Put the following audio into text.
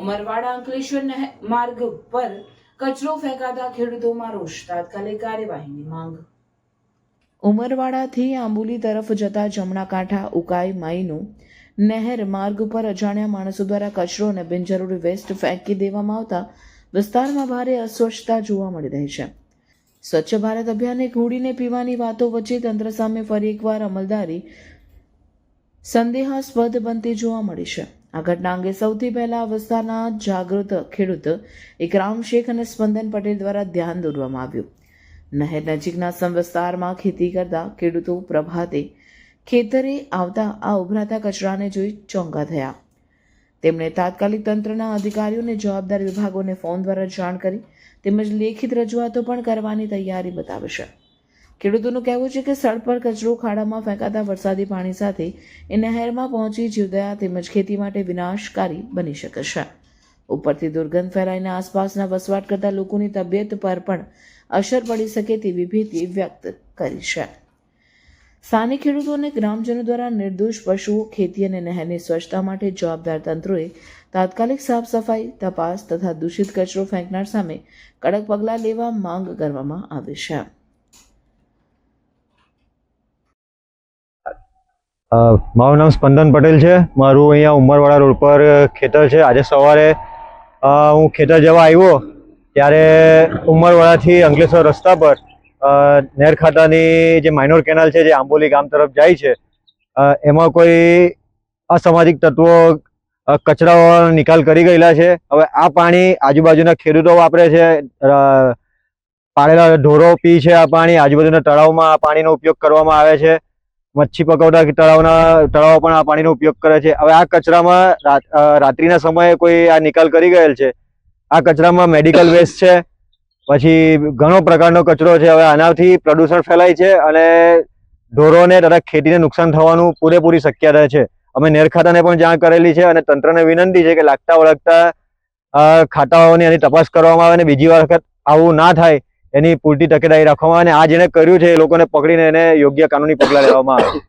ઉમરવાડા અંકલેશ્વર માર્ગ પર કચરો ફેંકાતા ખેડૂતોમાં રોષ. તાત્કાલિક કાર્યવાહીની માંગ. ઉમરવાડાથી આંબુલી તરફ જતા જમણા કાંઠા ઉકાઈ માઈનું નહેર માર્ગ પર અજાણ્યા માણસો દ્વારા કચરો અને બિનજરૂરી વેસ્ટ ફેંકી દેવામાં આવતા વિસ્તારમાં ભારે અસ્વચ્છતા જોવા મળી રહી છે. સ્વચ્છ ભારત અભિયાનને ઘોડીને પીવાની વાતો વચ્ચે તંત્ર સામે ફરી એકવાર અમલદારી સંદેહાસ્પદ બનતી જોવા મળી છે. આ ઘટના અંગે સૌથી પહેલા અવસ્થાના જાગૃત ખેડૂત ઇકરામ શેખ અને સ્પંદન પટેલ દ્વારા ધ્યાન દોરવામાં આવ્યું. નહેર નજીકના સંવિસ્તારમાં ખેતી કરતા ખેડૂતો પ્રભાતે ખેતરે આવતા આ ઉભરાતા કચરાને જોઈ ચોંકા થયા. તેમણે તાત્કાલિક તંત્રના અધિકારીઓને જવાબદાર વિભાગોને ફોન દ્વારા જાણ કરી તેમજ લેખિત રજૂઆતો પણ કરવાની તૈયારી બતાવશે ખેડૂતોનું કહેવું છે કે સ્થળ પર કચરો ખાડામાં ફેંકાતા વરસાદી પાણી સાથે એ નહેરમાં પહોંચી જીવદયા તેમજ ખેતી માટે વિનાશકારી બની શકે છે. ઉપરથી દુર્ગંધ ફેલાઈને આસપાસના વસવાટ કરતા લોકોની તબિયત પર પણ અસર પડી શકે તેવી ભીતિ વ્યક્ત કરી છે. સ્થાનિક ખેડૂતો અને ગ્રામજનો દ્વારા નિર્દોષ પશુઓ ખેતી અને નહેરની સ્વચ્છતા માટે જવાબદાર તંત્રોએ તાત્કાલિક સાફ સફાઈ તપાસ તથા દૂષિત કચરો ફેંકનાર સામે કડક પગલાં લેવા માંગ કરવામાં આવી છે. મારું નામ સ્પંદન પટેલ છે. મારું અહીંયા ઉમરવાડા રોડ પર ખેતર છે. આજે સવારે હું ખેતર જવા આવ્યો ત્યારે ઉમરવાડાથી અંકલેશ્વર રસ્તા પર નેર ખાતાની જે માઇનોર કેનાલ છે, જે આંબોલી ગામ તરફ જાય છે એમાં કોઈ અસામાજિક તત્વો કચરાઓ નિકાલ કરી ગયેલા છે. હવે આ પાણી આજુબાજુના ખેડૂતો વાપરે છે. પાળેલા ઢોરો પી છે આ પાણી. આજુબાજુના તળાવમાં આ પાણીનો ઉપયોગ કરવામાં આવે છે. મચ્છી પકવતા તળાવના, તળાવો પણ આ પાણીનો ઉપયોગ કરે છે. હવે આ કચરામાં રાત્રિના સમયે કોઈ આ નિકાલ કરી ગયેલ છે. આ કચરામાં મેડિકલ વેસ્ટ છે. પછી ઘણો પ્રકારનો કચરો છે. હવે આનાથી પ્રદૂષણ ફેલાય છે અને ઢોરોને તથા ખેતીને નુકસાન થવાનું પૂરેપૂરી શક્યતા છે. અમે નેર ખાતાને પણ જાણ કરેલી છે અને તંત્રને વિનંતી છે કે લાગતા વળગતા ખાતાઓની એની તપાસ કરવામાં આવે અને બીજી વખત આવું ના થાય એની પૂરતી તકેદારી રાખવામાં અને આ જેને કર્યું છે એ લોકોને પકડીને એને યોગ્ય કાનૂની પગલાં લેવામાં આવે.